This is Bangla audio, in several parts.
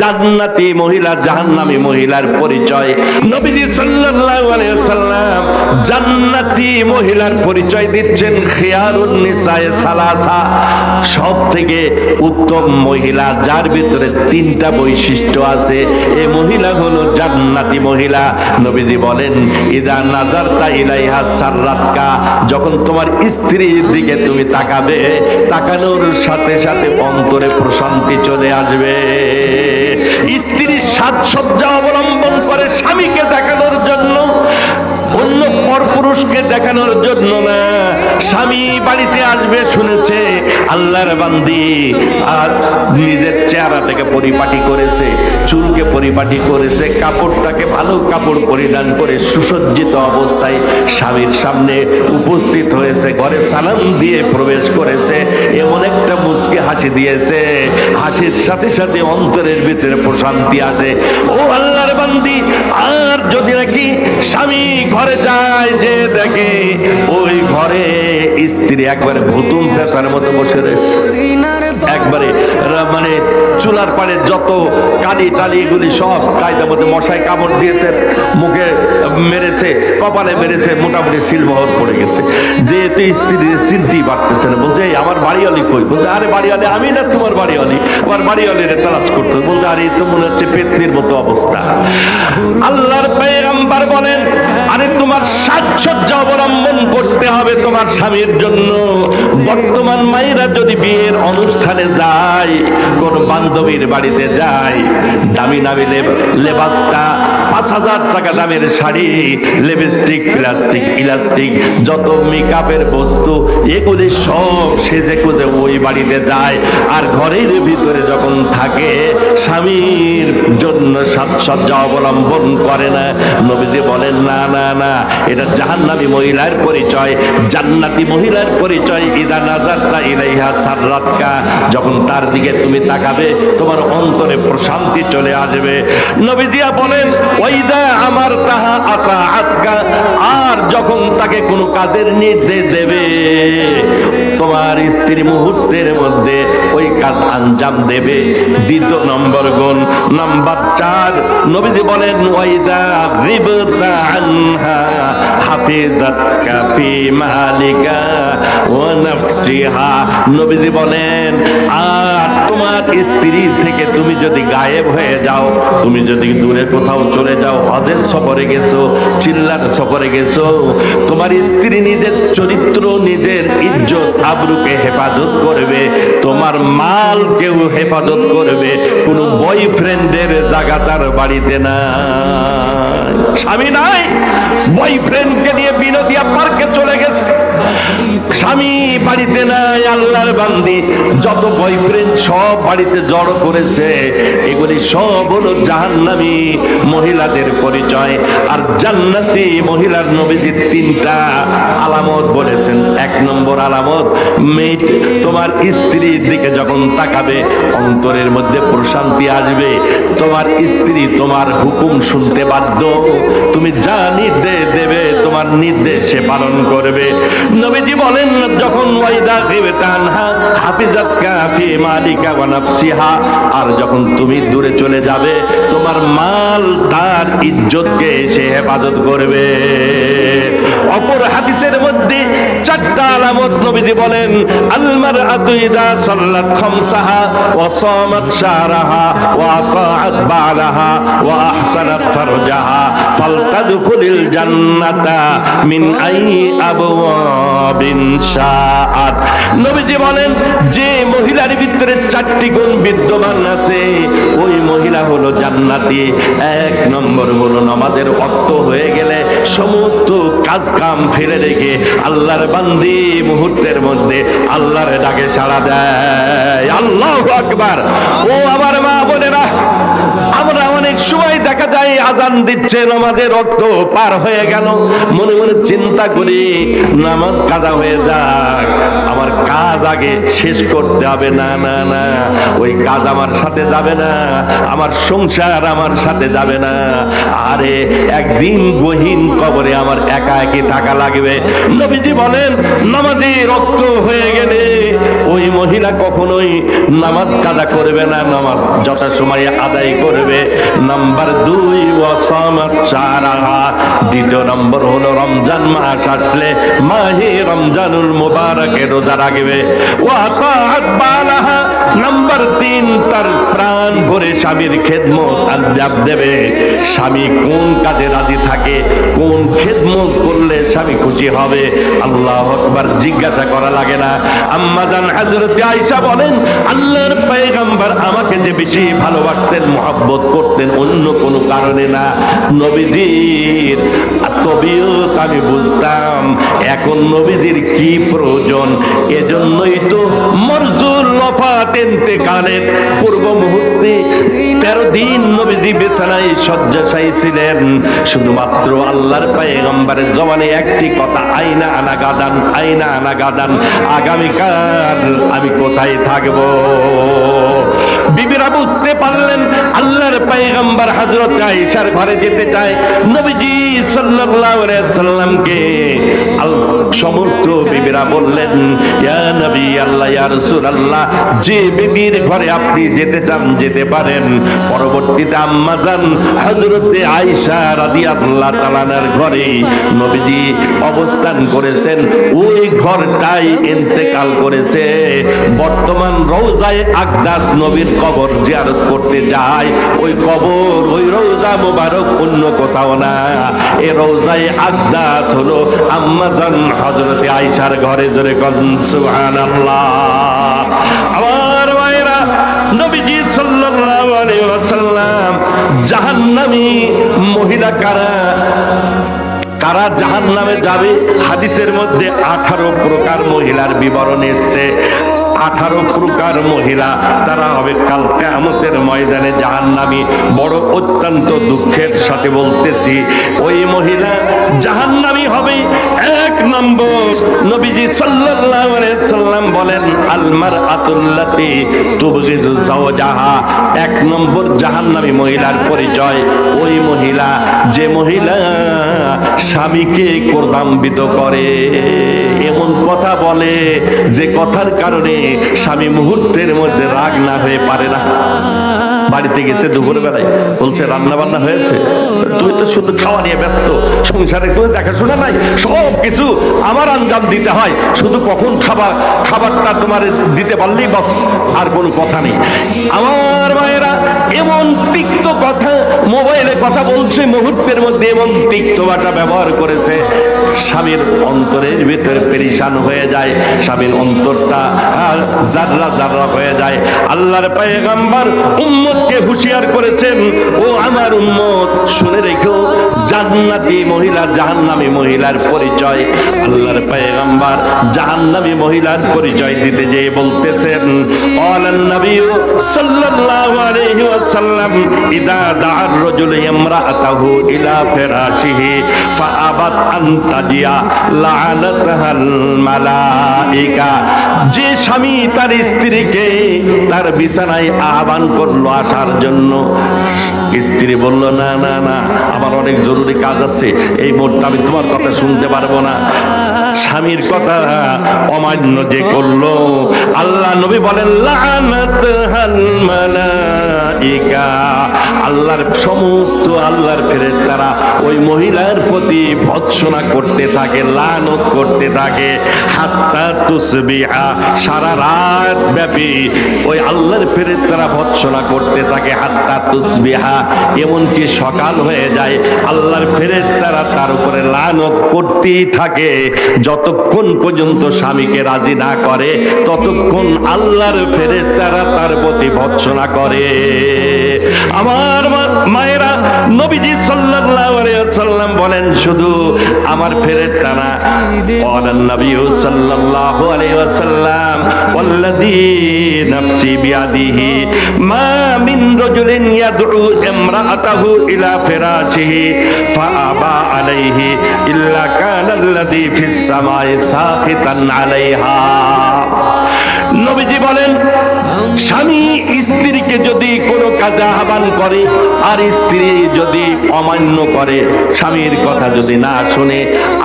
জান্নাতি মহিলা, জাহান্নামী মহিলার পরিচয়। নবীজি সাল্লাল্লাহু আলাইহি সাল্লাম জান্নাতি মহিলার পরিচয় দিচ্ছেন খিয়ারুন নিসায়ে সালাসা। সব থেকে উত্তম মহিলা, যার ভিতরে তিনটা বৈশিষ্ট্য আছে। এই মহিলা হলো জান্নাতি মহিলা। নবীজি বলেন, ইদা নাজারতা ইলাইহা সাররাতকা। যখন তোমার স্ত্রীর দিকে তুমি তাকাবে, তাকানোর সাথে সাথে অন্তরে প্রশান্তি চলে আসবে। স্ত্রী সাজসজ্জা অবলম্বন করে স্বামীকে দেখানোর জন্য, অন্য পরপুরুষকে দেখানোর জন্য না। স্বামী বাড়িতে আসবে, শুনেছে, আল্লাহর বান্দি, আর নিজের চেহারা থেকে পরিপাটি করেছে, চুলকে পরিপাটি করেছে, কাপড়টাকে ভালো কাপড় পরিধান করে সুসজ্জিত অবস্থায় স্বামীর সামনে উপস্থিত হয়েছে, ঘরে সালাম দিয়ে প্রবেশ করেছে। এমন একটা মুসকে হাসি দিয়েছে। হাসির সাথে সাথে অন্তরের ভিতরে প্রশান্তি আসে। ও আল্লাহর বান্দি, আর যদি নাকি স্বামী ঘরে যায় যে দেখে, ওই ঘরে স্ত্রী একবারে ভুতুম পেশার মতো বসে রয়েছে। একবারে মানে চুলার পাড়ে যত কালি টালি এগুলি সব কায়দা মধ্যে মশাই কামড় দিয়েছে। মুখে মেরেছে, কপালে মেরেছে, মোটামুটি সিলমহর পড়ে গেছে। যেহেতু স্ত্রী চিনতেই পারতেছে না, বলছে, "এই, আমার বাড়িওয়ালি কই? বলছে, আরে, বাড়িওয়ালি, আমি না তোমার বাড়িওয়ালি, আমার বাড়িওয়ালিরে তালাশ করতে বলছে, আরে তো মনে হচ্ছে পেতনির মতো অবস্থা। আল্লাহর পেগম্বর বলেন, আরে, তোমার সাজসজ্জা অবলম্বন করতে হবে তোমার স্বামীর জন্য। বর্তমান মায়েরা যদি বিয়ের অনুষ্ঠানে যায়, কোন বান্ধবীর বাড়িতে যায়, দামি দামি লেব- লেবাসটা পাঁচ হাজার টাকা দামের শাড়ি লিপস্টিক প্লাস্টিক ইলাস্টিক যত মেকআপের বস্তু, এগুলি সব সেজে কুজে ওই বাড়িতে যায়। আর ঘরের ভিতরে যখন থাকে, স্বামীর জন্য সাজসজ্জা অবলম্বন করে না। নবীজি বলেন, না না না, এটা জাহান্নামী মহিলার পরিচয়। জান্নাতি মহিলার পরিচয়, ইদা নাজারতা ইলাইহা সাররাতকা। যখন তার দিকে তুমি তাকাবে, তোমার অন্তরে প্রশান্তি চলে আসবে। নবীজিয়া বলেন ওইদা আমার তাহা আতা আতকা আর যখন তাকে কোনো কাজের নির্দেশ দেবে, তোমার স্ত্রী মুহূর্তের মধ্যে ওই কাজ আঞ্জাম দেবে। দ্বিতীয় নম্বর গুণ, নাম্বার চার, নবীজি বলেন, ওয়াইদা রিবতা আনহা হাফিজাতকা ফি মালিকা ওয়া নাফসিহা। নবীজি বলেন, আর তোমার স্ত্রী থেকে তুমি যদি গায়েব হয়ে যাও, তুমি যদি দূরে কোথাও চলে যাও, হজের সফরে গেছো, চিল্লার সফরে গেছো, তোমার স্ত্রী নিজের চরিত্র, নিজের ইজ্জত আবরুকে হেফাজত করবে, তোমার মাল কেউ হেফাজত করবে, কোন বয়ফ্রেন্ডের জায়গা তার বাড়িতে না স্বামী নাই, বয়ফ্রেন্ডকে নিয়ে বিনোদিয়া পার্কে চলে গেছে। স্বামী বাড়িতে নাই, আল্লাহর বান্দি। যত বয়ফ্রেন্ড সব বাড়িতে জড়ো করেছে, এগুলি সব হলো জাহান্নামী মহিলাদের পরিচয়। আর জান্নাতি মহিলার নবীজির তিনটা আলামত বলেছেন। এক নম্বর আলামত মেয়ে তোমার স্ত্রীর দিকে যখন তাকাবে, অন্তরের মধ্যে প্রশান্তি আসবে। তোমার স্ত্রী তোমার হুকুম শুনতে বাধ্য। তুমি যা নির্দেশ দেবে, তোমার নির্দেশ সে পালন করবে। নবীজি বলেন, যখন ওয়াইদা গিবে তানহা হাফিজাত কাফি মালিকা ওয়া নাফসিহা, আর যখন তুমি দূরে চলে যাবে, তোমার মাল তার ইজ্জতকে সে হেফাজত করবে। অপর হাদিসের মধ্যে চারটা আলামত নবীজি বলেন আলমার আতুইদা সাল্লাত খামসাহা ওয়া সামাত শাহরাহা ওয়া আতাআত বালাহা ওয়া আহসানাত ফারজাহা ফালতাদখুলিল জান্নাতা মিন আই আবওয়াবিন শাআত। নবীজি বলেন, যে মহিলার ভিতরে চারটি গুণ বিদ্যমান আছে, ওই মহিলা হলো জান্নাতি। এক নম্বর হলো নামাজের অর্থ হয়ে গেলে সমস্ত কাজ কাম ফেলে রেখে আল্লাহর বান্দি মুহূর্তের মধ্যে আল্লাহর ডাকে সাড়া দেয়। আল্লাহ আকবার। ও আমার মা বোনেরা অনেক সময় দেখা যায় আজান দিচ্ছে, নামাজের রক্ত পার হয়ে গেল। মনে মনে চিন্তা করি, নামাজ কাজা হয়ে যাক, আমার কাজ আগে শেষ করতে হবে। না না না, ওই কাজ আমার সাথে যাবে না, আমার সংসার আমার সাথে যাবে না। আরে, একদিন গহীন কবরে আমার একা একই থাকা লাগবে। নবীজি বলেন নামাজি রক্ত হয়ে গেলে ওই মহিলা কখনোই নামাজ কাজা করবে না, নামাজ যথা সময়ে আদায় করবে। নাম্বার দুই দ্বিতীয় নম্বর হলো রমজান মাস আসলে মাহে রমজানুল মুবারকে রোজা রাখবে। ওয়াসাআত বালাহা। নাম্বার তিন, তার প্রাণ ভরে স্বামীর খেদমত আঞ্জাম দেবে। স্বামী কোন কাজে রাজি থাকে, কোন খেদমত করলে স্বামী খুশি হবে, আল্লাহ আকবার জিজ্ঞাসা করা লাগে না। আম্মা জান, হযরত আয়েশা বলেন, আল্লাহর পয়গম্বর আমাকে যে বেশি ভালোবাসতেন, মহব্বত করতেন অন্য কোনো কারণে না। নবীজির তবিয়ত আমি বুঝতাম, এখন নবীজির কি প্রয়োজন? এজন্যই তো মরজুল লফাত ইন্তেকালের পূর্ব মুহূর্তে তেরো দিন নবীজি বেছানায় শয্যাশায়ী ছিলেন। শুধুমাত্র আল্লাহর পায়গম্বরের জমানে একটি কথা আইনা আনা গাদান আইনা আনা গাদান আগামীকাল আমি কোথায় থাকব? বিবিরা বুঝতে পারলেন, আল্লাহর পায়গম্বর হযরত আয়েশার ঘরে যেতে চায়। নবীজি সাল্লাল্লাহু আলাইহি সাল্লামকে সমস্ত বিবিরা বললেন, ইয়া নবী আল্লাহ, ইয়া রাসূলুল্লাহ, যে বিবির ঘরে আপনি যেতে চান, যেতে পারেন। পরবর্তীতে আম্মা যান হযরতে আয়েশা রাদিয়াল্লাহু তাআলার ঘরে। নবীজি অবস্থান করেছেন, ওই ঘরটাই ইন্তেকাল করেছে। বর্তমান রওজায়ে আকদাস নবীর কবর জিয়ারত করতে যায়। ওই কবর, ওই রওজা মোবারক অন্য কোথাও না। এই রওজায়ে আকদাস হলো আম্মাজান হযরতে আয়েশার ঘরে জোরে কন আমার মায়েরা নবীজি সাল্লাল্লাহু আলাইহি ওয়াসাল্লাম, জাহান্নামী মহিলা কারা? কারা জাহান নামে যাবে? হাদিসের মধ্যে আঠারো প্রকার মহিলার বিবরণ এসছে। আঠারো প্রকার মহিলা। তারা হবে কাল কেয়ামতের ময়দানে জাহান্নামী। বড় অত্যন্ত দুঃখের সাথে বলতেছি, ওই মহিলা জাহান্নামী হবে এক নম্বর। নবীজি সাল্লাল্লাহু আলাইহি সাল্লাম বলেন আলমার আতুল্লাতি তুবগিজু জাওজাহা এক নম্বর জাহান্নামী মহিলার পরিচয়, ওই মহিলা যে মহিলা স্বামীকে কোরদাম্বিত করে। এমন কথা বলে যে কথার কারণে স্বামী মুহূর্তের মধ্যে রাগ না হয়ে পারে না। বাড়িতে গেছে দুপুর বেলায় বলছে রান্না বান্না হয়েছে। তুই তো শুধু খাওয়া নিয়ে ব্যস্ত, সংসারে কোনো দেখাশোনা নাই সব কিছু আমার আঞ্জাম দিতে হয়। শুধু কখন খাবার, খাবারটা তোমার দিতে পারলেই বাস, আর কোনো কথা নেই। আমার মায়েরা এমন তিক্ত কথা মোবাইলে কথা বলছে, মুহূর্তের মধ্যে এমন তিক্ত ভাষা ব্যবহার করেছে। স্বামীর অন্তরের ভিতরে পেরিশান হয়ে যায়, স্বামীর অন্তরটা আর জাররা জাররা হয়ে যায়। আল্লাহর পায়গাম্বার উম্মতকে হুঁশিয়ার করেছেন, ও আমার উম্মত, শুনে রেখো জান্নাতি মহিলা জাহান্নামী মহিলার পরিচয়। আল্লাহর পয়গম্বর জাহান্নামী মহিলার পরিচয় দিতে যেয়ে বলতেছেন অলান নবী সাল্লাল্লাহু আলাইহি ওয়াসাল্লাম, ইদা দাআর রাজুল ইমরাতাহু ইলা ফিরাশিহি ফাআবাত আন তাজিয়া লাআনাতাল মালায়েকা যে স্বামী তার স্ত্রীকে তার বিছানায় আহ্বান করল আসার জন্য, স্ত্রী বলল, না না না, আমার অনেক জরুরি কাজ আছে এই মুহূর্তে আমি তোমার কথা শুনতে পারব না। স্বামীর কথা অমান্য যে করল। আল্লাহ নবী বলেন, লানাত হাল মালাইকা। আল্লাহর সমস্ত আল্লাহর ফেরেশতারা ওই মহিলার প্রতি ভৎসনা করতে থাকে, লানত করতে থাকে। হাত্তা তুসবিহা, সারা রাত ব্যাপী ওই আল্লাহর ফেরেশতারা ভৎসনা করতে থাকে, হাত্তা তুসবিহা। এমনকি সকাল হয়ে যায়, আল্লাহর ফেরেশতারা তার উপরে লানত করতেই থাকে। যতক্ষণ পর্যন্ত স্বামীকে রাজি না করে, ততক্ষণ আল্লাহর ফেরের তারা তার প্রতি ভৎসনা করে। আমার মায়েরা, নবীজি সাল্লাল্লাহু আলাইহি বলেন, শুধু আমার ফেরেশতা না বলেন নবী সাল্লাল্লাহু আলাইহি নাফসি বিয়াদিহি, মা মিন রাজুলিন ইয়াদউ ইমরাআতাহু ইলা ফিরাশিহি আলাইহি, ইল্লা কানাল্লাযী ফিস নবীজি বলেন, স্বামী স্ত্রীকে যদি কোনো কাজে আহ্বান করে, আর স্ত্রী যদি অমান্য করে, স্বামীর কথা যদি না শুনে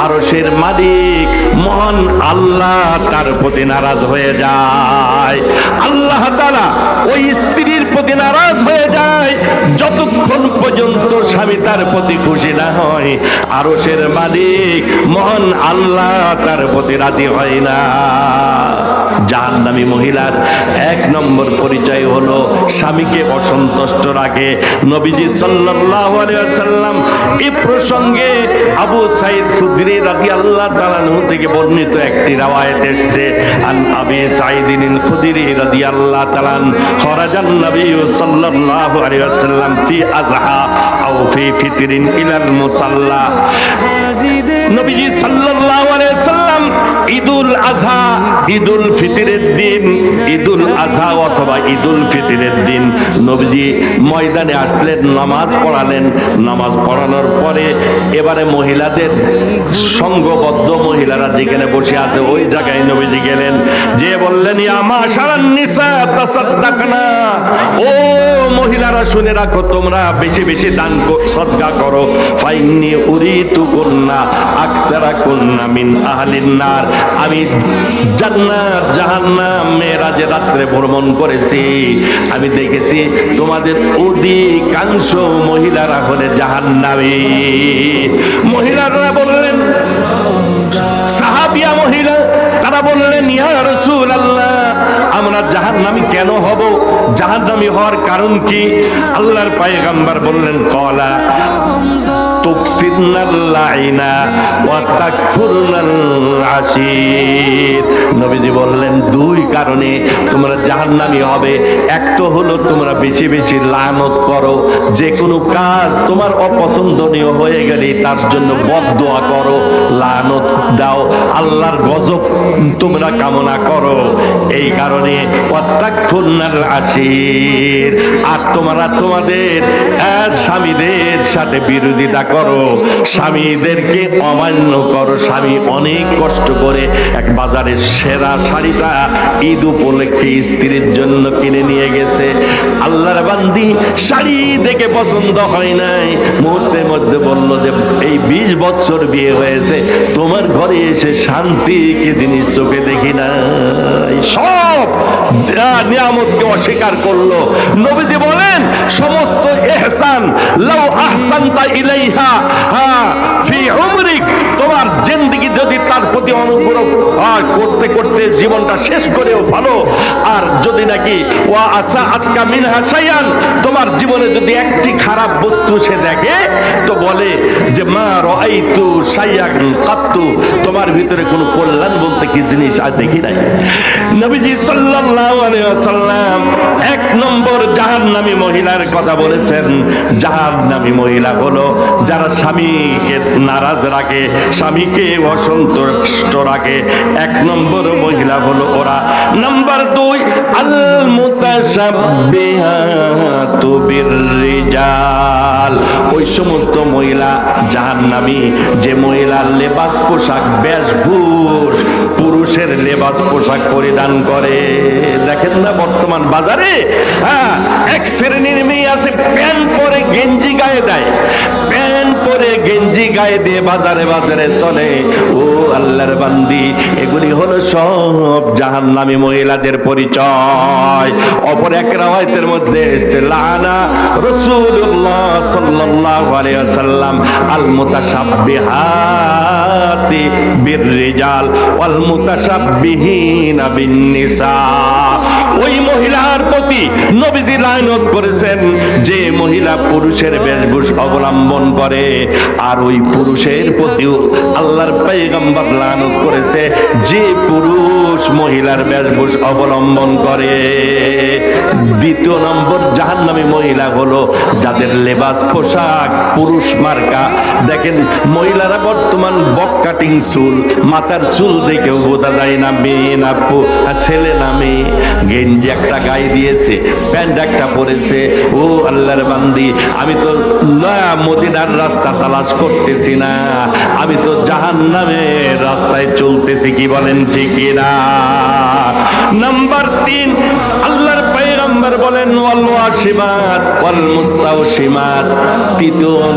আরসের মালিক মহান আল্লাহ তার প্রতি নারাজ হয়ে যায়। আল্লাহ তারা ওই স্ত্রীর প্রতি নারাজ হয়ে যায়। যতক্ষণ পর্যন্ত স্বামী তার প্রতি খুশি না হয় আরসের মালিক মহান আল্লাহ তার প্রতি রাজি হয় না। জাহান্নামী মহিলার এক নম্বর পরিচয় হলো স্বামীকে অসন্তুষ্ট রাখে। নবীজি সাল্লাল্লাহু আলাইহি ওয়াসাল্লাম এই প্রসঙ্গে আবু সাইদ খুদরি রাদিয়াল্লাহু তাআলা থেকে বর্ণিত একটি রাওয়ায়াত এসেছে। আন আবি সাইদিন খুদরি রাদিয়াল্লাহু তাআলা খরাজান নবী সাল্লাল্লাহু আলাইহি ওয়াসাল্লাম ফি আযহা আও ফি ফিতরিন ইলাল মুসাল্লা। নবীজি সাল্লাল্লাহু আলাইহি সাল্লাম ঈদুল আযহা, ঈদুল ফিতরের দিন, ঈদুল আযহা অথবা ঈদুল ফিতরের দিন। নবীজি ময়দানে আসলেন, নামাজ পড়ালেন। নামাজ পড়ানোর পরে এবারে মহিলাদের সংঘবদ্ধ মহিলারা যেখানে বসে আছে, ওই জায়গায় নবীজি গেলেন। যে বললেন ও মহিলারা, শুনে রাখো, তোমরা বেশি বেশি দান কর- সদকা করো। ফাইন্নি উরিতু কন্যা আকসারা কন্যা মিন আহলিন নার আমি জান্নাত, জাহান্নাম মেরাজে রাত্রে ভ্রমণ করেছি। আমি দেখেছি তোমাদের অধিকাংশ মহিলারা হলে জাহান্নামী। মহিলারা বললেন, সাহাবিয়া মহিলা, তারা বললেন, ইয়া রসুল আল্লাহ আমরা জাহান্নামী কেন হব? জাহান্নামী হওয়ার কারণ কি? আল্লাহর পায়গাম্বার বললেন, কলা নবীজি বললেন, দুই কারণে তোমরা জাহান্নামী হবে। এক তো হলো তোমরা বেশি বেশি লানত করো। যে কোনো কাজ তোমার অপছন্দনীয় হয়ে গেলে তার জন্য বদদোয়া করো, লানত দাও, আল্লাহর গজব তোমরা কামনা করো। এই কারণে অত্যাক্ষুন্নার আশির। আর তোমরা তোমাদের স্বামীদের সাথে বিরোধিতা করো। স্বামীদেরকে অমান্য করো। স্বামী অনেক কষ্ট করে এক বাজারের সেরা শাড়িটা ঈদ উপলক্ষে স্ত্রীর জন্য কিনে নিয়ে গেছে। আল্লাহর বান্দি শাড়ি দেখে পছন্দ হয় নাই। মুহূর্তের মধ্যে বলল যে, এই বিশ বছর বিয়ে হয়েছে, তোমার ঘরে এসে শান্তি কি জিনিস চোখে দেখি না সব নিয়ামতকে অস্বীকার করল। নবীজি বলেন, সমস্ত এহসান, লাউ ইলাইহা ফি উমরিক। তোমার জিন্দেগি যদি তার প্রতি অনুগ্রহ করতে করতে জীবনটা শেষ করেও ভালো। আর যদি নাকি, ওয়া আসা মিনহা তোমার জীবনে যদি একটি খারাপ বস্তু সে দেখে, তো বলে যে, মা রাইতু শাইয়ান কাত্তু। তোমার ভিতরে কোনো কল্যাণ বলতে কি জিনিস আর দেখি নাই। নবীজি সাল্লাল্লাহু এক নম্বর জাহান্নামী মহিলার কথা বলেছেন। জাহান্নামী মহিলা হলো যারা স্বামীকে নারাজ রাখে, স্বামীকে অসন্তুষ্ট রাখে। এক নম্বর মহিলা হলো ওরা। নাম্বার দুই আল ওই সমস্ত মহিলা যে মহিলার লেবাস পোশাক, বেশভূষ পুরুষের লেবাস পোশাক পরিধান করে। দেখেন না বর্তমান বাজারে? হ্যাঁ এক শ্রেণির মেয়ে আছে, প্যান্ট পরে গেঞ্জি গায়ে দেয়। প্যান্ট পরে গেঞ্জি গায়ে দিয়ে বাজারে বাজারে চলে। ও আল্লাহর বান্দি, এগুলি হলো সব জাহান জাহান্নামী মহিলাদের পরিচয়। অপর এক রাওয়ায়াতের মধ্যে এসেছে, লানা রাসূলুল্লাহ সাল্লাল্লাহু আলাইহি ওয়াসাল্লাম আল ওয়াল ওই মহিলার প্রতি নবীজি করেছেন যে মহিলা পুরুষের বেশভূষ অবলম্বন করে আর ওই পুরুষের প্রতিও আল্লাহর পয়গম্বর লায়নত করেছে যে পুরুষ মহিলার বেশভূষ অবলম্বন করে। দ্বিতীয় নম্বর জাহান্নামী মহিলা হলো যাদের লেবাস পোশাক পুরুষ মার্কা। দেখেন মহিলারা বর্তমান বক কাটিং চুল, মাথার চুল দেখেও বোঝা যায় না মেয়ে না ছেলে না মেয়ে। গেঞ্জি একটা গায়ে দিয়েছে, প্যান্ট একটা পরেছে। ও আল্লাহর বান্দি, আমি তো না, মদিনার রাস্তা তালাশ করতেছি না। আমি তো জাহান্নামের রাস্তায় চলতেছি, কি বলেন ঠিক না নাম্বার তিন, আল্লাহর পয়গম্বর বলেন ওয়াল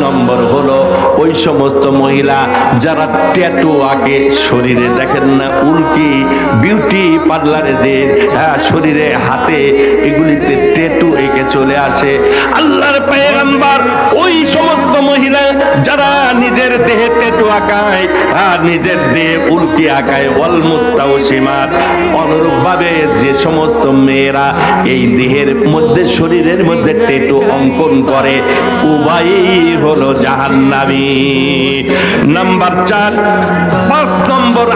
নম্বর হলো ওই সমস্ত মহিলা যারা ট্যাটু আঁকে শরীরে দেখেন না উল্কি বিউটি পার্লারে যে হ্যাঁ, শরীরে হাতে এগুলিতে ট্যাটু এঁকে চলে আসে। আল্লাহর পয়গম্বর ওই সমস্ত মহিলা যারা নিজের দেহে ট্যাটু আঁকায় আর নিজের দেহে উল্কি আঁকায় ওয়াল মুস্তাওসিমাত অনুরূপ ভাবে যে সমস্ত মেয়েরা এই দেহের মধ্যে শরীরের মধ্যে টেটু অঙ্কন করে। উভয়ই হলো জাহান্নামী। নাম্বার চার, পাঁচ নম্বর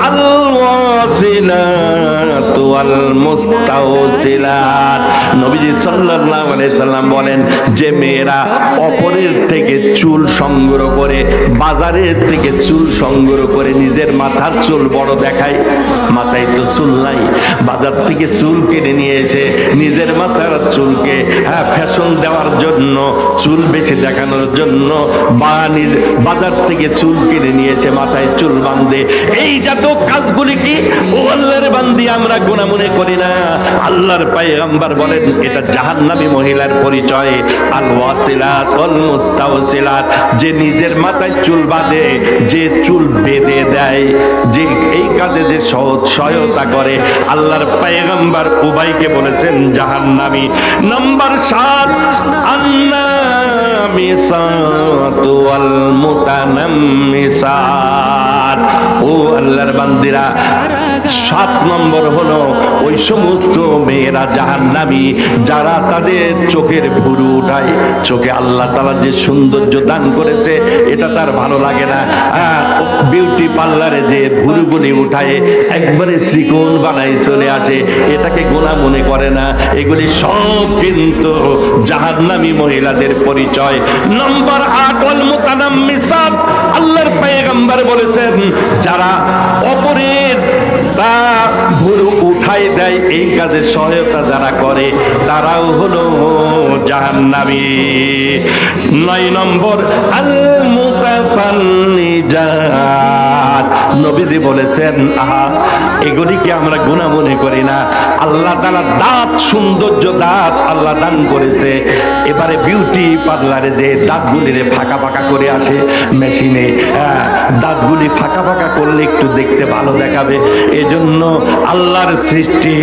নবীজি সাল্লাল্লাহু আলাইহি সাল্লাম বলেন, যে মেয়েরা অপরের থেকে চুল সংগ্রহ করে, বাজারের থেকে চুল সংগ্রহ করে নিজের মাথার চুল বড় দেখায়, মাথায় তো চুল নাই। বাজার থেকে চুল কিনে নিয়ে এসে নিজের মাথার চুলকে হ্যাঁ ফ্যাশন দেওয়ার জন্য, চুল বেশি দেখানোর জন্য বা বাজার থেকে চুল কিনে নিয়ে এসে মাথায় চুল বাঁধে। এই জাতীয় কাজগুলি কি? ও আল্লাহর বান্দি, আমরা গুণা মনে করি না। আল্লাহর পায়গাম্বার বলেন, এটা জাহান্নামী মহিলার পরিচয়। আল ওয়াসিলাত ওয়াল মুস্তাওসিলাত, যে নিজের মাথায় চুল বাঁধে, যে চুল বেঁধে দেয়, যে এই কাজে যে সহজ সহায়তা করে। আল্লাহর পায়গাম্বার উবাইকে বলেছেন, জাহান্নামী। নাম্বার সাত আল্লাহ ও আল্লাহর বান্দিরা সাত নম্বর হলো ওই সমস্ত মেয়েরা জাহান্নামী, যারা তাদের চোখের ভুরু উঠায়। চোখে আল্লাহ তালা যে সৌন্দর্য দান করেছে, এটা তার ভালো লাগে না। বিউটি পার্লারে যে ভুরুগুলি উঠায়, একবারে শ্রীকোণ বানাই চলে আসে। এটাকে গোলা মনে করে না। এগুলি সব কিন্তু জাহান্নামী মহিলাদের পরিচয়। নম্বর আট অল মুতানাম্মিসাত আল্লাহর পয়গম্বর বলেছেন, যারা অপরের তা ভুরু উঠাই দেয়, এই কাজে সহায়তা যারা করে, তারাও হলো জাহান্নামী। নয় নম্বর আল মুতাফান্নিজাত নবীজি বলেছেন, আহা এগুলিকে আমরা গুণা মনে করি না। আল্লাহ তাআলা দাঁত সৌন্দর্য দাঁত আল্লাহ দান করেছে। এবারে বিউটি পার্লারে যে দাঁতগুলিরে ফাঁকা ফাঁকা করে আসে মেশিনে হ্যাঁ, দাঁতগুলি ফাঁকা ফাঁকা করলে একটু দেখতে ভালো দেখাবে। এজন্য আল্লাহর সৃষ্টি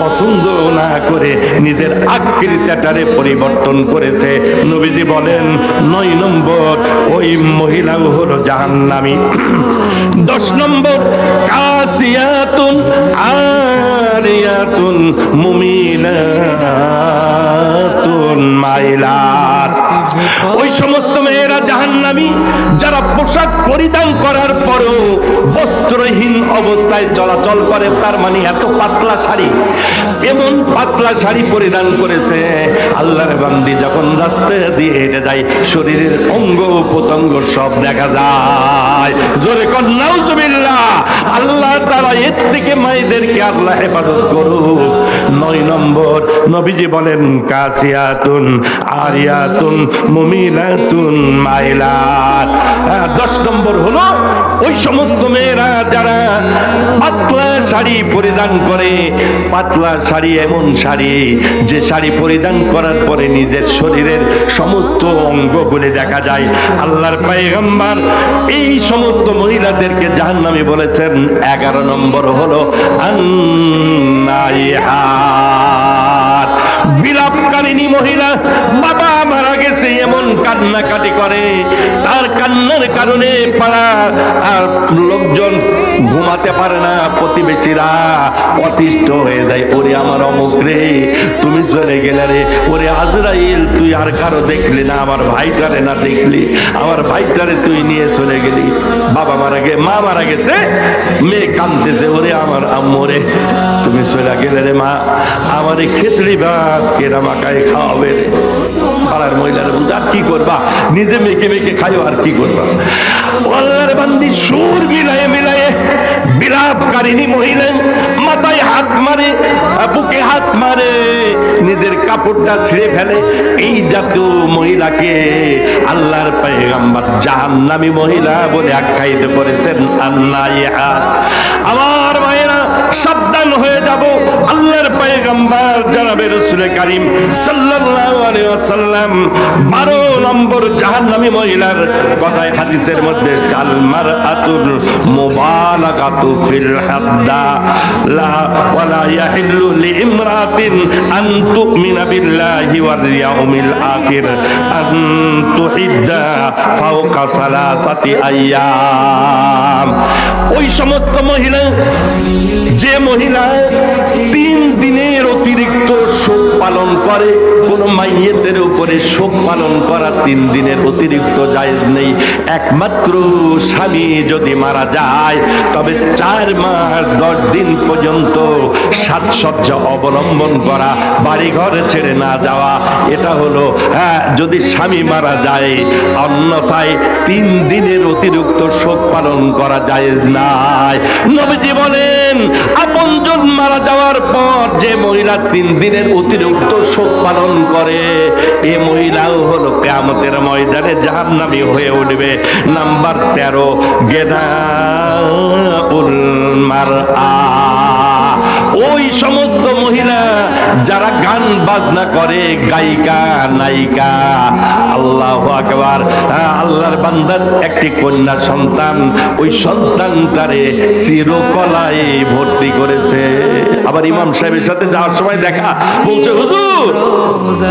পছন্দ না করে নিজের আকৃতিটারে পরিবর্তন করেছে। নবীজি বলেন নয় নম্বর ওই মহিলা হলো জাহান্নামী। দশ নম্বর কাসিয়াতুন আরিয়াতুন মুমিনাতুন মাইলাত ওই সমস্ত মেয়েরা জাহান্নামী, যারা পোশাক পরিধান করার পরও বস্ত্রহীন অবস্থায় চলাচল করে, তার মানে এত পাতলা শাড়ি। এমন পাতলা শাড়ি পরিধান করেছে, আল্লাহর বান্দি যখন রাস্তা দিয়ে হেঁটে যায়, শরীরের অঙ্গ প্রত্যঙ্গ সব দেখা যায়। জোরে কর নাউজুবিল্লাহ, আল্লাহ তারা এর থেকে মায়েদেরকে আল্লাহ হেফাজত করুক। নয় নম্বর, নবীজি বলেন কাসিয়াতুন আরিয়াতুন আরিয়াতুন মুমিনাতুন মাইলাত হ্যাঁ, দশ নম্বর হলো ওই সমস্ত মেয়েরা যারা পাতলা শাড়ি পরিধান করে পাতলা শাড়ি এমন শাড়ি যে শাড়ি পরিধান করার পরে নিজের শরীরের সমস্ত অঙ্গগুলি দেখা যায়। আল্লাহর পায়গাম্বার এই সমস্ত মহিলাদেরকে জাহান্নামী বলেছেন এগারো নম্বর হলো আন্নাইহাত। বিলাপকারিনী মহিলা বাবা মারা গেছে এমন কান্নাকাটি করে। তার কান্নার কারণে পাড়া আর লোকজন ঘুমাতে পারে না প্রতিবেশীরা। অতিষ্ঠ হয়ে যায়। ওরে আমার অমুক রে, তুমি চলে গেলে রে। ওরে আজরাইল, তুই আর কারও দেখলি না, আমার ভাইটারে না দেখলি। আমার ভাইটারে তুই নিয়ে চলে গেলি। বাবা মারা গে, মা মারা গেছে? মেয়ে কান্দতেছে ওরে আমার আম্মরে তুমি চলে গেলে রে মা। আমার এই খিচড়ি ভাত কেরা মাকায় খাওয়াবে রে। পাড়ার মহিলারা বুঝা কি করবা? নিজে মেখে মেখে খাইও, আর কি করবা? আল্লাহর বান্দি সুর মিলায়ে মিলায়ে বিলাপকারিনী মহিলা মাথায় হাত মারে, বুকে হাত মারে, নিজের কাপড়টা ছিঁড়ে ফেলে। এই জাতীয় মহিলাকে আল্লাহর পেগাম্বার জাহান্নামী মহিলা বলে আখ্যায়িত করেছেন আল্লাহ আমার মায়েরা সাবধান হয়ে যাব। আল্লাহর পয়গম্বর জনাবে রাসূল করিম সাল্লাল্লাহু আলাইহি ওয়াসাল্লাম 12 নম্বর জাহান্নামী মহিলার কথায় হাদিসের মধ্যে সালমার আতুল মুবালাগাতু ফিল লা ওয়ালা ইয়াহিল্লু লিইমরাতিন আন তুমিনা বিল্লাহি ওয়াল ইয়াউমিল আখির আন তুহিদ্দা ফাওকা সালাসাতি আইয়াম ওই সমস্ত মহিলা, যে মহিলা তিন দিনের অতিরিক্ত শোক পালন করে, কোন মাইয়েদের উপরে শোক পালন করা তিন দিনের অতিরিক্ত জায়েজ নেই। একমাত্র স্বামী যদি মারা যায়, তবে চার মাস দশ দিন পর্যন্ত সাজসজ্জা অবলম্বন করা বাড়ি ঘরে ছেড়ে না যাওয়া, এটা হলো হ্যাঁ যদি স্বামী মারা যায়, অন্যথায় তিন দিনের অতিরিক্ত শোক পালন করা যায় নাই। নবীজি বলেন আপনজন মারা যাওয়ার পর যে মহিলা তিন দিনের অতিরিক্ত শোক পালন করে। এ মহিলাও হলো কেয়ামতের ময়দানে জাহান্নামী হয়ে উঠবে। নাম্বার তেরো, গেদা উল মার ওই সমস্ত মহিলা যারা গান বাজনা করে, গায়িকা, নায়িকা, আল্লাহ আকবার আল্লাহর বান্দার একটি কন্যা সন্তান, ওই সন্তানটারে চিরকলায় ভর্তি করেছে। আবার ইমাম সাহেবের সাথে যাওয়ার সময় দেখা, বলছে, হুজুর,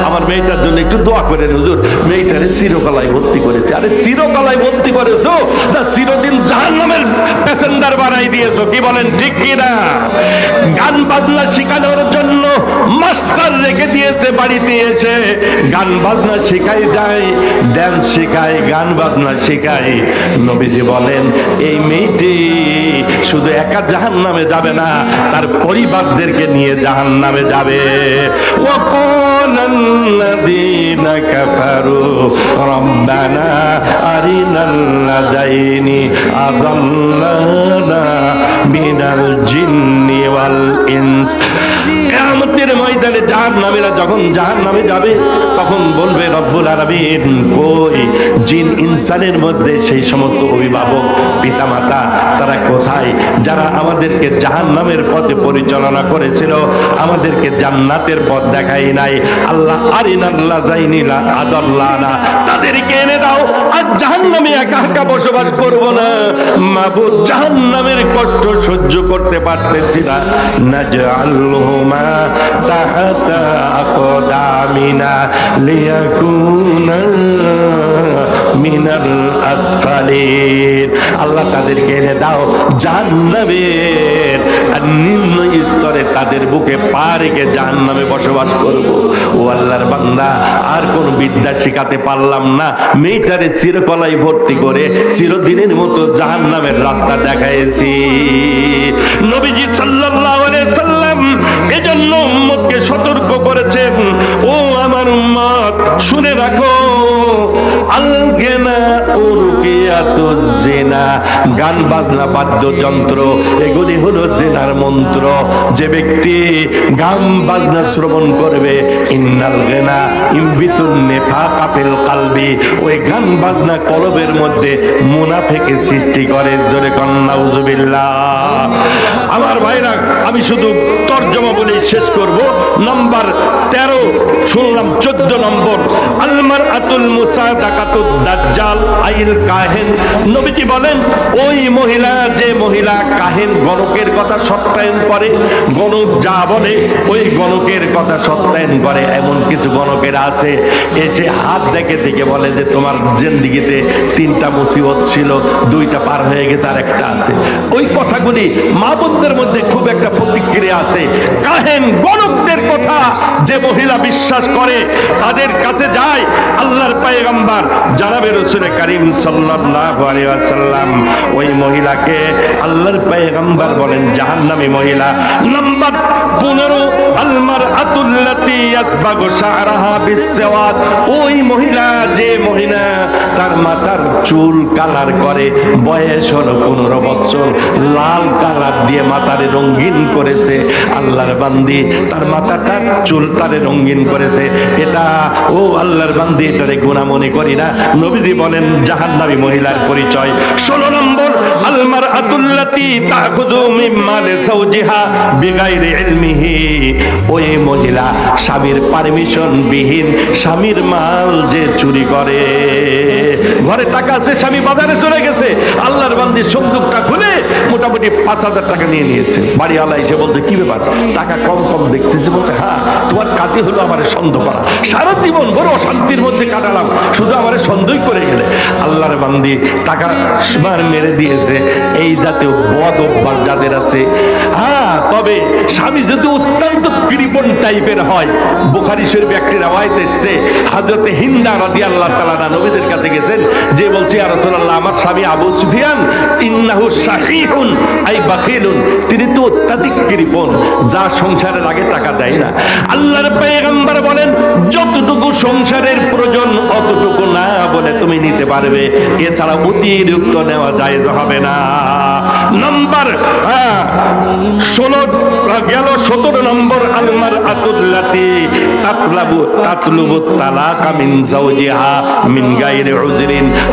আমার মেয়েটার জন্য একটু দোয়া করেন, হুজুর, মেয়েটারে চিরকলায় ভর্তি করেছে। আরে, চিরকলায় ভর্তি করেছ? না, চিরদিন জাহান্নামের প্যাসেঞ্জার বানাই দিয়েছ, কি বলেন, ঠিক কি না গান গান বাজনা শিখানোর জন্য মাস্টার রেখে দিয়েছে বাড়িতে এসে। গান বাজনা শিখাই যায় ড্যান্স শিখাই, গান বাজনা শিখাই। নবীজি বলেন, এই মেয়েটি শুধু একা জাহান নামে যাবে না, তার পরিবারদেরকে নিয়ে জাহান নামে যাবে। ও কোন الذين كفروا ربنا أرنا الذين أضلنا من الجن والإنس কিয়ামতের ময়দানে জাহান নামীরা যখন জাহান নামে যাবে তখন বলবে রব্বুল আলামিন কই জিন ইনসানের মধ্যে সেই সমস্ত অভিভাবক পিতামাতা তারা কোথায়? যারা আমাদেরকে জাহান নামের পথে পরিচালনা করেছিল, আমাদেরকে জান্নাতের পথ দেখাই নাই। আল্লাহ আরিনাল্লাহ যাইনিলা আদাল্লানা। তাদেরকে এনে দাও, আর জাহান নামে একা একা বসবাস করব না। মাবুদ জাহান নামের কষ্ট সহ্য করতে পারতেছি না। তাহাতা আকদামিনা লিয়াকুনা মিনাল আসফালিন। আল্লাহ তাদেরকে এনে দাও জাহান্নামের আর নিম্ন স্তরে তাদের বুকে পা রেখে জাহান্নামে বসবাস করব। ও আল্লাহর বান্দা, আর কোন বিদ্যা শেখাতে পারলাম না। মেয়েটারে চিরকলাই ভর্তি করে চিরদিনের মতো জাহান্নামের রাস্তা দেখাইছি। নবীজি সাল্লাল্লাহু আলাইহি সাল্লাম এজন্য উম্মতকে সতর্ক করেছেন। ও আমার উম্মত, শুনে রাখো। আলগেনা উরকিয়াতুজ জিনা গান বাজনা বাদ্যযন্ত্র, এগুলি হলো জেনার মন্ত্র, যে ব্যক্তি গান বাজনা শ্রবণ করবে, ইন্নাল গেনা ইমবিতুন নেফাকা ফিল কালবি, ওই গান বাজনা কলবের মধ্যে মুনাফেকে সৃষ্টি করে, জোরে কন্যা উজুবিল্লাহ আমার ভাইরা, আমি শুধু তর্জমা বলে শেষ করব। নাম্বার তেরো, শুনলাম চোদ্দ নম্বর আলমার আতুল মুসা ডাকাতুদ দাজ্জাল, আইল কাহেন। নবীজি বলেন, ওই মহিলা যে মহিলা কাহেন গণকের কথা সত্যায়ন করে, গণক যা বলে, ওই গণকের কথা সত্যায়ন করে। এমন কিছু গণকের আছে, এসে হাত দেখে দেখে বলে যে তোমার জিন্দিগিতে তিনটা মুসিবত ছিল, দুইটা পার হয়ে গেছে আর একটা আছে। ওই কথাগুলি মা বোনদের মধ্যে খুব একটা প্রতিক্রিয়া আছে। কাহেন গণকদের কথা যে মহিলা বিশ্বাস করে, তাদের কাছে যায় আল্লাহর পায়গাম্বার, জানাবে রসুল করিম আলাইহি ওয়াসাল্লাম, ওই মহিলাকে আল্লাহর পায়গাম্বার বলেন জাহান্নামী মহিলা। নাম্বার 15 ওই মহিলা, যে মহিলা তার মাথার চুল কালার করে, বয়স হলো পনেরো বছর, লাল কালার দিয়ে মাথারে রঙিন করেছে, আল্লাহর বান্দি তার মাথাটার চুল তারে রঙিন করেছে। এটা, ও আল্লাহর বান্দি, এটারে গুণা মনে করি না। নবীজি বলেন, জাহান্নামী মহিলার পরিচয়। ষোলো নম্বর আলমার আতুল্লাতি তাখুদু মিম্মালে সাউজিহা বিগাইরি ইলমিহি। ওই মহিলা স্বামীর পারমিশন বিহীন স্বামীর মাল যে চুরি করে। ঘরে টাকা আছে, স্বামী বাজারে চলে গেছে। আল্লাহর বান্দির সন্দুকটা খুলে মোটামুটি পাঁচ হাজার টাকা নিয়ে নিয়েছে। বাড়িওয়ালা এসে বলছে, কি ব্যাপার? টাকা কম কম দেখতেছে। বলছে হ্যাঁ তোমার কাজই হলো আমার সন্দেহ করা। সারা জীবন বড় অশান্তির মধ্যে কাটালাম। শুধু আমার সন্দেহ করে গেলে। আল্লাহর বান্দি টাকা মার মেরে দিয়েছে। এই জাতীয় বদ অভ্যাস যাদের আছে হ্যাঁ তবে স্বামী যদি অত্যন্ত টাইপের হয়। বুখারি শরীফ একটি রাওয়ায়ত এসছে। হযরতে হিন্দা রাদিয়াল্লাহু তাআলা নবীদের কাছে গেছেন যে বলছে রাসূলুল্লাহ আমার স্বামী আবু সুফিয়ান ইন্নাহু শাহীহুন আই বাখিলুন। তিনি তো অত্যাধিক যা টাকা দেয় না। আল্লাহর পয়গম্বর বলেন যতটুকু সংসারের প্রয়োজন অতটুকু না বলে তুমি নিতে পারবে। এছাড়া অতিরিক্ত নেওয়া জায়েজ হবে না। নম্বর হ্যাঁ, ষোলো গেল সতেরো নম্বর আলমার তাতলাবু তাতলুবু তালাকা মিন মিন গায়রি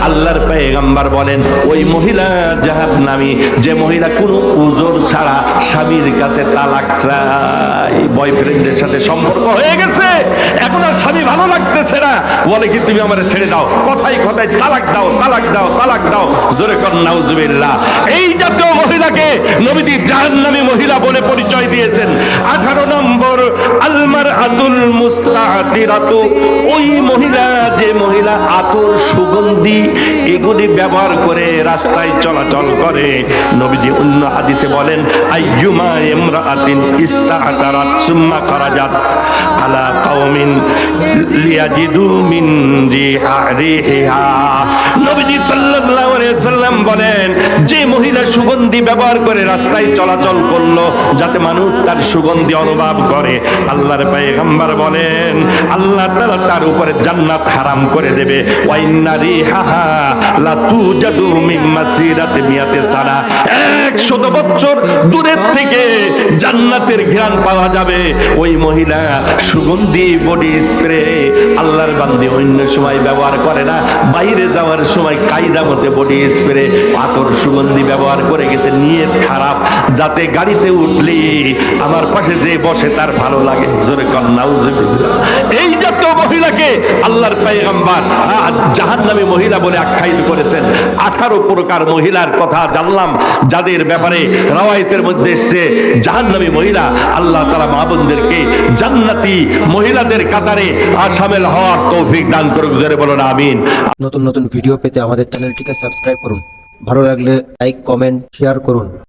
আল্লাহর পয়গম্বর বলেন, ওই মহিলা জাহান্নামী, যে মহিলা কোনো উজর ছাড়া স্বামীর কাছে তালাক চায় বয়ফ্রেন্ডের সাথে সম্পর্ক হয়ে গেছে? এখন আর স্বামী ভালো লাগতেছে না। বলে কি, তুমি আমার ছেড়ে দাও। কথাই কথাই তালাক দাও তালাক দাও তালাক দাও। জোরে কর, নাউজুবিল্লাহ। এই জাতীয় মহিলাকে নবীজি জাহান্নামী মহিলা বলে পরিচয় দিয়েছেন। আঠারো নম্বর আলমার আতুল মুস্তাহাতিরাতু। ওই মহিলা, যে মহিলা আতুর, সুগন্ধি এগুলি ব্যবহার করে রাস্তায় চলাচল করে, নবীজি অন্য হাদিসে বলেন, আইয়ুমা ইমরাআতিন ইস্তাআতারাত সুম্মা খারাজাত আলা কাওমিন লিয়াজিদু মিন রিহা নবীজি সাল্লাল্লাহু আলাইহি সাল্লাম বলেন, যে মহিলা সুগন্ধি ব্যবহার করে রাস্তায় চলাচল করল, যাতে মানুষ তার সুগন্ধি অনুভব করে। আল্লাহর পয়গম্বর বলেন, আল্লাহ তাআলা তার উপরে জান্নাত হারাম করে দেবে। ওয়াইন্না রিহাহা লা তুজাদু মিন মাসিরাতি মিয়াতে সানা। 100 বছর দূরের থেকে জান্নাতের ঘ্রাণ পাওয়া যাবে। ওই মহিলা সুগন্ধি বডি স্প্রে আল্লাহর বান্দি অন্য সময় ব্যবহার করে না। বাইরে যাওয়ার সময় কায়দা মতে বডি স্প্রে, পাথর সুগন্ধি ব্যবহার করে গেছে, নিয়ত খারাপ। যাতে গাড়িতে উঠলে আমার পাশে যে বসে তার ভালো লাগে। জোরে কন্যাও এই জাতীয় মহিলাকে আল্লাহর পাইগাম্বার জাহান্নামী মহিলা বলে আখ্যায়িত করেছেন। আঠারো প্রকার মহিলার কথা জানলাম, যাদের ব্যাপারে রাওয়ায়তের মধ্যে এসছে জাহান্নামী মহিলা। আল্লাহ তালা মাহবুবদেরকে জান্নাতি মহিলাদের কাতারে আসামেল হওয়ার তৌফিক দান করুক, জোরে বলুন, আমিন। নতুন নতুন ভিডিও পেতে আমাদের চ্যানেলটিকে সাবস্ক্রাইব করুন। ভালো লাগলে লাইক, কমেন্ট, শেয়ার করুন।